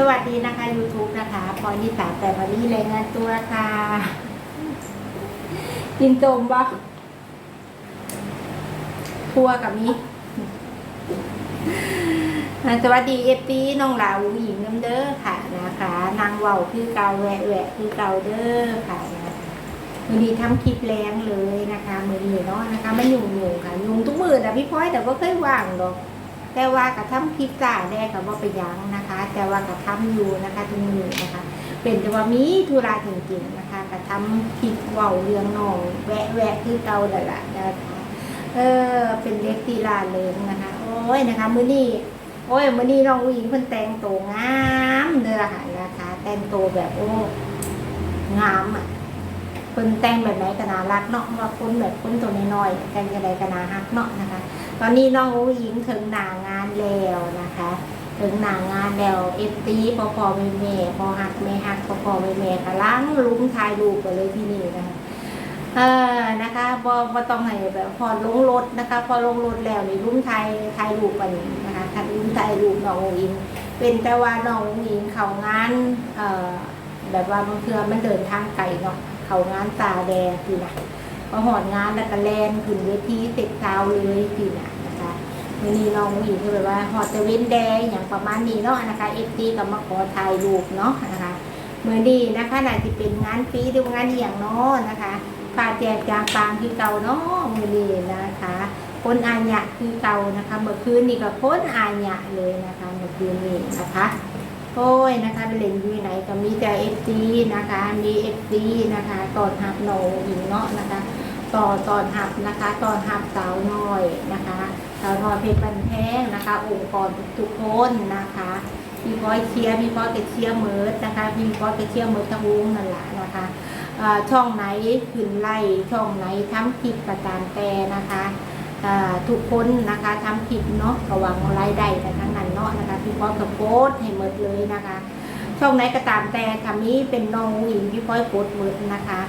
สวัสดีนะคะ YouTube นะคะพรนิสาแต่มารีรายงานตัวค่ะ กินโจมบ่ทัวกับนี้สวัสดีเอฟซีน้องหลาวหญิงน้ำเด้อค่ะนะคะ นางเว่าวคือเกาแหวะแหวะคือเกาเด้อค่ะมือดีทำคลิปแรงเลยนะคะ มือดีเนาะนะคะไม่ยุ่งยุ่งๆค่ะ ยุ่งทุกมือนะพี่พ้อยแต่ว่าเคยว่างดอก แต่ว่ากระทำคลิปจ่าได้กับว่าไปยังนะคะ แต่ว่ากระทำอยู่นะคะทุกมือนะคะ เป็นแต่ว่ามีธุระจริงๆนะคะกระทำคลิปเว้าเรื่องน้องแวะแวะคือเกาแล้วล่ะนะคะเออเป็นเด็กตีลาเลยนะคะ โอ้ยนะคะ มื้อนี้โอ้ยมื้อนี้น้องอิงเพิ่นแต่งตัวงามเด้อค่ะนะคะ แต่งตัวแบบโอ้งามอะ เพิ่นแต่งแบบไหนก็น่ารักเนาะว่าคนแบบคนตัวน้อยๆแต่งจังไดก็น่ารักเนาะนะคะ ตอนนี้น้องผู้หญิงถึงหนางานแล้วนะคะ ถึงหนางานแล้วเอฟตีพอพอแม่แม่พอหักแม่หักพอพอแม่แม่กำลังลุ้มถ่ายรูปกันเลยที่นี่นะคะเออนะคะบอบอต้องให้แบบพอลงรถนะคะ พอลงรถแล้วนี่ลุ้มถ่ายถ่ายรูปกันนะคะถ่ายลุ้มถ่ายรูปน้องอิงเป็นแต่ว่าน้องอุ๋งอิงเขางานเอ่อแบบว่าบางเทือมันเดินทางไกลเนาะ เขางานตาแดงทีนะพอหอดงานแล้วก็แลนขึ้นเวทีเสร็จเช้าเลยทีน่ะนะคะมื่อนี้น้องผู้หญิงก็แบบว่าฮอตเตเวนแดงอย่างประมาณนี้เนาะนะคะเอฟซีก็มาขอถ่ายรูปเนาะนะคะมื่อนี้นะคะน่าจะเป็นงานฟรีหรืองานอหย่างเนาะนะคะฝาแจกจางปางคือเก่าเนาะมื่อนี้นะคะคนอาญะคือเก่านะคะ เมื่อคืนนี่ก็คนอาญะเลยนะคะเมื่อคืนนี้นะคะ โอ้ยนะคะไปเล่นอยู่ไหนก็มีแต่เอฟซีนะคะ มีเอฟซีนะคะตอนหับโนหญิงเนาะนะคะ ต่อตอนหับนะคะตอนหับสาวน้อยนะคะสาวน้อยเพชรบันแพงนะคะ องค์กรทุกๆคนนะคะพี่พอยเชียร์พี่พอยก็เชียร์เมิร์ดนะคะพี่พอยก็เชียร์เมิร์ดทั้งวงนั่นแหละนะคะช่องไหนขึ้นไล่ช่องไหนทำคลิปประจานแต่นะคะทุกคนนะคะทำคลิปเนาะระวังรายได้นทั้งนั้นเนาะ นะคะพี่พอยก็โพสให้เมิร์ดเลยนะคะ ช่องไหนก็ตามแต่คำนี้เป็นน้องหญิงพี่พอยโพสต์เมิร์ดนะคะ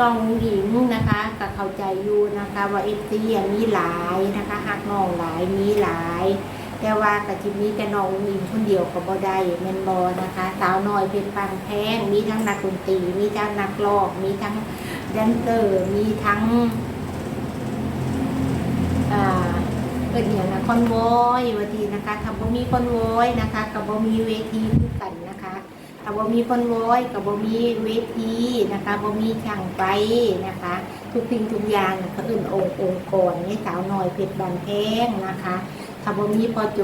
น้องหญิงนะคะก็เข้าใจอยู่นะคะ ว่าเอฟซีมีหลายนะคะหักน้องหลายมีหลาย แต่ว่ากับจิมีแต่น้องหญิงคนเดียวก็บ่ได้แมนบอนะคะ สาวน้อยเพชรปังแพงมีทั้งนักดนตรีมีทั้งนักร้องมีทั้งแดนเซอร์มีทั้งอ่า เกิดอย่างนะคอนโวยวันทีนะคะทำบ่มีคอนโวยนะคะกับบ่มีเวทีคือกันนะคะถ้าบ่มีคนโวยกับบ่มีเวทีนะคะบ่มีช่างไฟนะคะ ทุกสิ่งทุกอย่างเขาอื่นองค์องค์กรนี่สาวน้อยเพชรบานแพงนะคะถ้าบ่มีปอโจ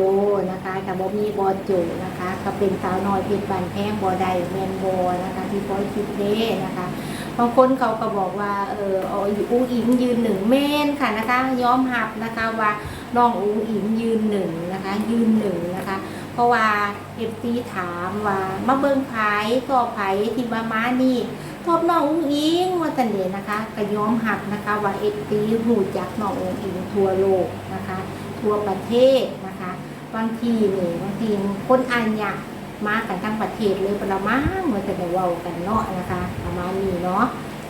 นะคะถ้าบ่มีบอโจนะคะ ก็เป็นสาวน้อยเพชรบานแพงบ่ได้แมนบ่นะคะที่พอยคิดเด้นะคะ บางคนเขาก็บอกว่าเออเอาอูอิงยืนหนึ่งแม่นค่ะนะคะย้อมหับนะคะว่าน้องอูอิงยืนหนึ่งนะคะ ยืนหนึ่งนะคะ เพราะว่าเอฟซีถามว่ามาเบิ่งไผก็ไผที่มามานี่ทอบน้องอุ้งอิงว่าตันเดนะคะก็ย้อมหักนะคะว่าเอฟซีหูจักน้องอุ้งอิงทั่วโลกนะคะ ทั่วประเทศนะคะบางทีนี่บางทีคนอันยะ มากันทั้งประเทศเลยประมาณมันจะได้เว้ากันเนาะนะคะ ประมาณนี้เนาะ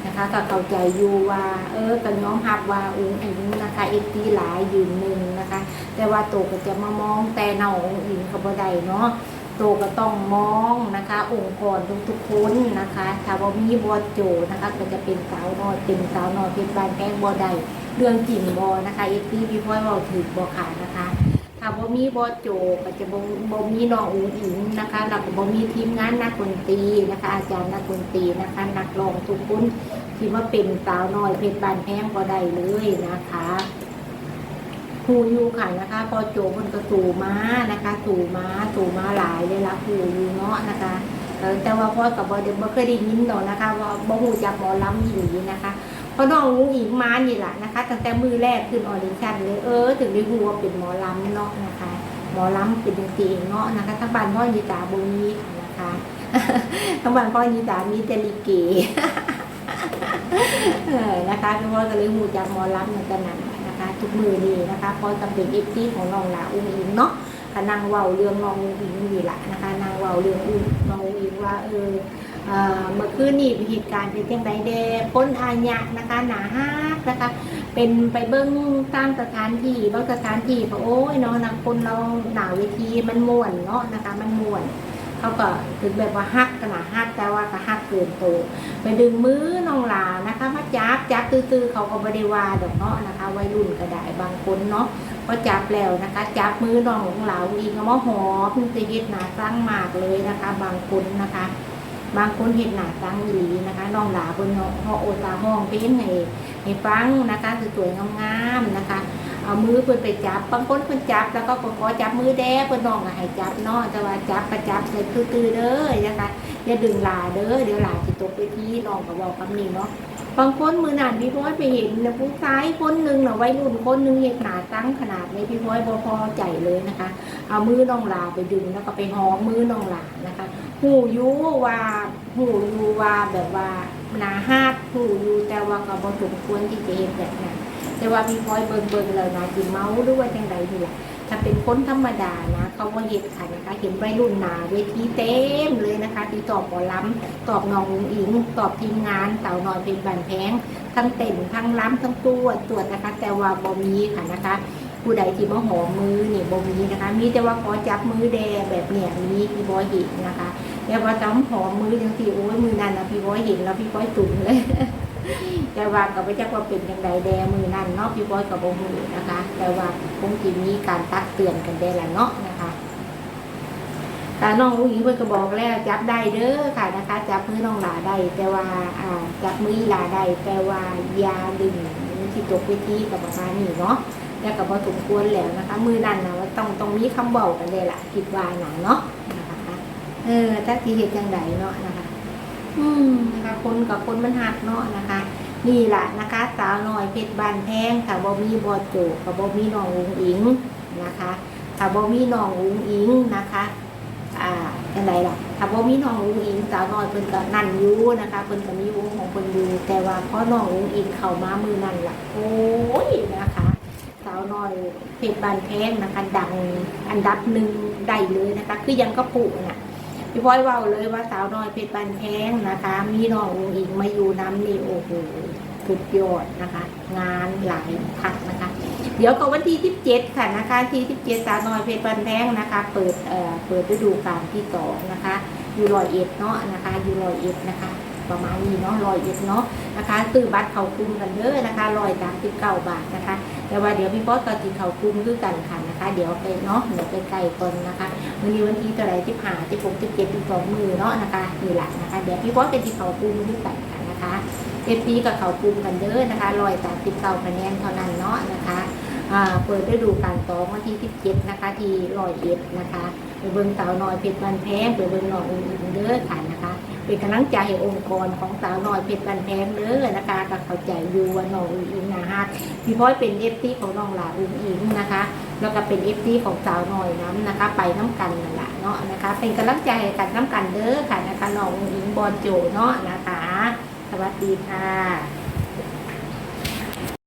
นะคะก็เข้าใจอยู่ว่า เออก็ยอมรับว่าอุ้งอิงนะคะเอฟซีหลายยืนหนึ่งนะคะ แต่ว่าโตก็จะมามองแต่เนาองอิงกับบ่ได้เนาะโตก็ต้องมองนะคะ องค์กรทุกๆคนนะคะถ้าบ่มีบอโจนะคะ ก็จะเป็นสาวนอยเป็นสาวนอยเพชรบานแพงบ่ได้เรื่องจริงบ่นะคะเอฟซีพี่พ่อยเว้าถูกบ่ค่ะนะคะาบ่มีบอโจก็จะบ่บ่มีน้องอุ๋งอิงนะคะแล้วก็บ่มีทีมงานนักดนตรีนะคะ อาจารย์นักดนตรีนะคะ นักร้องทุกคนที่ว่าเป็นสาวน้อยเพชรบานแพงบ่ได้เลยนะคะครูอยู่ค่ะนะคะพอโจมันก็สู่ม้านะคะสู่ม้าสู่ม้าหลายเลยละครูอยู่เนาะนะคะแต่ว่าพ่อกับบอเดบ่เคยได้ยินหรอกนะคะว่าบ่หูจากหมอลำอีหลีนะคะ พราะน้องลุงอิงมานี่แหละนะคะตั้งแต่มือแรกขึ้นออดิชั่นเลยเออถึงได้รู้ว่าเป็นหมอลำเนาะนะคะ หมอลำเป็นจริงๆเนาะนะคะทั้งบ้านพ่อยีตาบุมีค่ะนะคะทั้งบ้านพ่อยีตามีแต่ลิเกเออนะคะพี่พ่อก็เลยหูจากหมอลำเหมือนกันนั่นะนะคะ ทุกมือนี่นะคะพอจะเป็นเอฟซีของน้องหลาอุ้งอิงเนาะนางเว้าเรื่องน้องอุ้งอิงนี่แหละนะคะนางเว้าเรื่องอุ้งน้องอุ้งอิงว่าเออ เมื่อคืนนี่เหตุการณ์เป็นยังไงเดพ้นอาญะนะคะ หนาฮักนะคะ เป็นไปเบิ้งตามสถานที่บางสถานที่ก็โอ้ยเนาะนะคนเราหนาวเวทีมันม่วนเนาะนะคะ มันม่วนเขาก็ถึงแบบว่าฮักขนาดฮักแต่ว่าก็ฮักเกินโตวไปดึงมือน้องหลานะคะมาจับจับตื้อๆเขาก็บริวาดอกเนาะนะคะวัยรุ่นก็ได้บางคนเนาะก็จับแล้วนะคะ จับมือน้องของเราอีกก็มาหอมมันจะเฮ็ดหนาสร้างมากเลยนะคะ บางคนนะคะ บางคนเห็นหนาตั้งอีหลีนะคะน้องหลาบนห้อโอตาห้องเพลงให้ให้ฟังนะคะสวยๆงามๆนะคะ เอามือเพิ่นไปจับบางคนเพิ่นจับแล้วก็ขอจับมือแด้เพิ่นน้องให้จับนาะแต่ว่าจับประจับใส่ตื้อๆเด้อนะคะอย่าดึงหลาเด้อเดี๋ยวหลาจะตกไปที่น้องก็บอกคำนี้เนาะ บางคนมือหนานพี่พ้อยไปเห็นนะผู้ชายคนหนึ่งน่ะวัยรุ่นคนหนึ่งเห็นหนาตั้งขนาดนี้พี่พ้อยบ่พอใจเลยนะคะ เอามือน้องหลาไปดึงแล้วก็ไปหอมมือน้องหลานะคะ หูยูว่าหูยูว่าแบบว่าหนาฮาดหูยูแต่ว่าก็บ่สมควรที่จะเห็นแบบนั้นแต่ว่าพี่พลอยเบิ่งเบิ่งแล้วนะจิเมาหรือว่าจังใดนี่แหละ เป็นคนธรรมดานะเขาว่าเห็นค่ะนะคะเห็นวัยรุ่นหนาเวทีเต็มเลยนะคะที่ตอบหมอล้ำตอบน้องอิงตอบทีมงานเต่านอยเป็นบันแพงทั้งเต้นทั้งล้ำทั้งตัวตรวจนะคะ แต่ว่าบ่มีค่ะนะคะผู้ใดที่มาหอมมือเนี่ยบ่มีนะคะ มีแต่ว่าขอจับมือแดแบบเนี่ยมีพี่บอยเห็นนะคะแต่ว่าจำหอมมือจังสีโอ้ยมือนั่นนะพี่บอยเห็นแล้วพี่บอยตุ่นเลย แต่ว่าก็ไม่จักว่าเป็นยังไงแดมือนั่นเนาะพี่บอยกับโบหูนะคะ แต่ว่าคงจะมีการตักเตือนกันได้ละเนาะนะคะต่น้องผู้หญิงเพิ่นก็บอกแล้วจับได้เด้อค่ะนะคะ จับมือน้องหลาได้ แต่ว่าอ่าจับมือหลาได้แต่ว่ายาดึงที่ตกเวทีกับประมาณนี้เนาะแล้วก็พอสมควรแล้วนะคะ มือนั่นนะว่าต้องต้องมีคำบอกกันเลยล่ะคิดว่าหนาเนาะนะคะเออถ้าทีเหตุจังไดเนาะนะคะ อืมนะคะคนกับคนมันหักเนาะนะคะ นี่แหละนะคะ สาวน้อยเพชรบานแพงถ้าบ่มีบอโจกับบ่มีน้องอุ้งอิงนะคะถ้าบ่มีน้องอุ้งอิงนะคะอ่าจังไดล่ะถ้าบ่มีน้องอุ้งอิงสาวน้อยเพิ่นก็นั่นอยู่นะคะเพิ่นก็มีวงของเพิ่นอยู่แต่ว่าพอน้องอุ้งอิงเข้ามามือนั่นล่ะโอ้ยนะคะสาวน้อยเพชรบานแพงนะคะดังอันดับหนึ่งได้เลยนะคะ คือยังกระปุกน่ะ พี่พ้อยเว่าเลยว่าสาวน้อยเพชรบานแพงนะคะ มีน้ององอิงมาอยู่น้ำนี่โอ้โหสุดยอดนะคะ งานหลายพักนะคะ เดี๋ยวก็วันที่ 17 ค่ะนะคะที่ 17 สาวน้อยเพชรบานแพงนะคะ เปิดเอ่อเปิดฤดูกาลที่สองนะคะอยู่รอยเอ็ดเนาะนะคะอยู่รอยเอ็ดนะคะประมาณนี้เนาะรอยเอ็ดเนาะนะคะซื้อบัตรเขาคุมกันเด้อนะคะรอยสามสิบเก้าบาทนะคะ แต่ว่าเดี๋ยวพี่ป๊อตก็ติเขาคุ้มคือกันค่ะนะคะ เดี๋ยวไปเนาะเดี๋ยวไปไกลก่อนนะคะวันนี้วันที่เท่าไรที่ผ่าที่ผมที่เจ็ดที่สองมือเนาะนะคะนี่แหละนะคะ เดี๋ยวพี่ป๊อตเป็นที่เขาปุ้มด้วยกันค่ะนะคะเอฟซีกับเขาปุ้มกันเด้อนะคะรอยสามสิบเก้าคะแนนเท่านั้นเนาะนะคะเปิดฤดูกาลสองวันที่สิบเจ็ดนะคะที่รอยเอ็ดนะคะไปเบิ่งสาวน้อยเพชรบันแพงไปเบิ่งน้องอื่นๆเด้อค่ะนะคะ เป็นกำลังใจให้องค์กรของสาวน้อยเพชรบันแพงเนื้อนะคะกับเข้าใจอยู่ว่าน้องอุ้งอิงนะฮะพี่พ้อยเป็นเอฟซีของน้องหลาอุ้งอิงนะคะ แล้วก็เป็นเอฟซีของสาวน้อยน้ำนะคะ ไปน้ำกันนั่นแหละเนาะนะคะ เป็นกำลังใจให้กันน้ำกันเด้อค่ะนะคะน้องอุ้งอิงบอลโจเนาะนะคะ สวัสดีค่ะ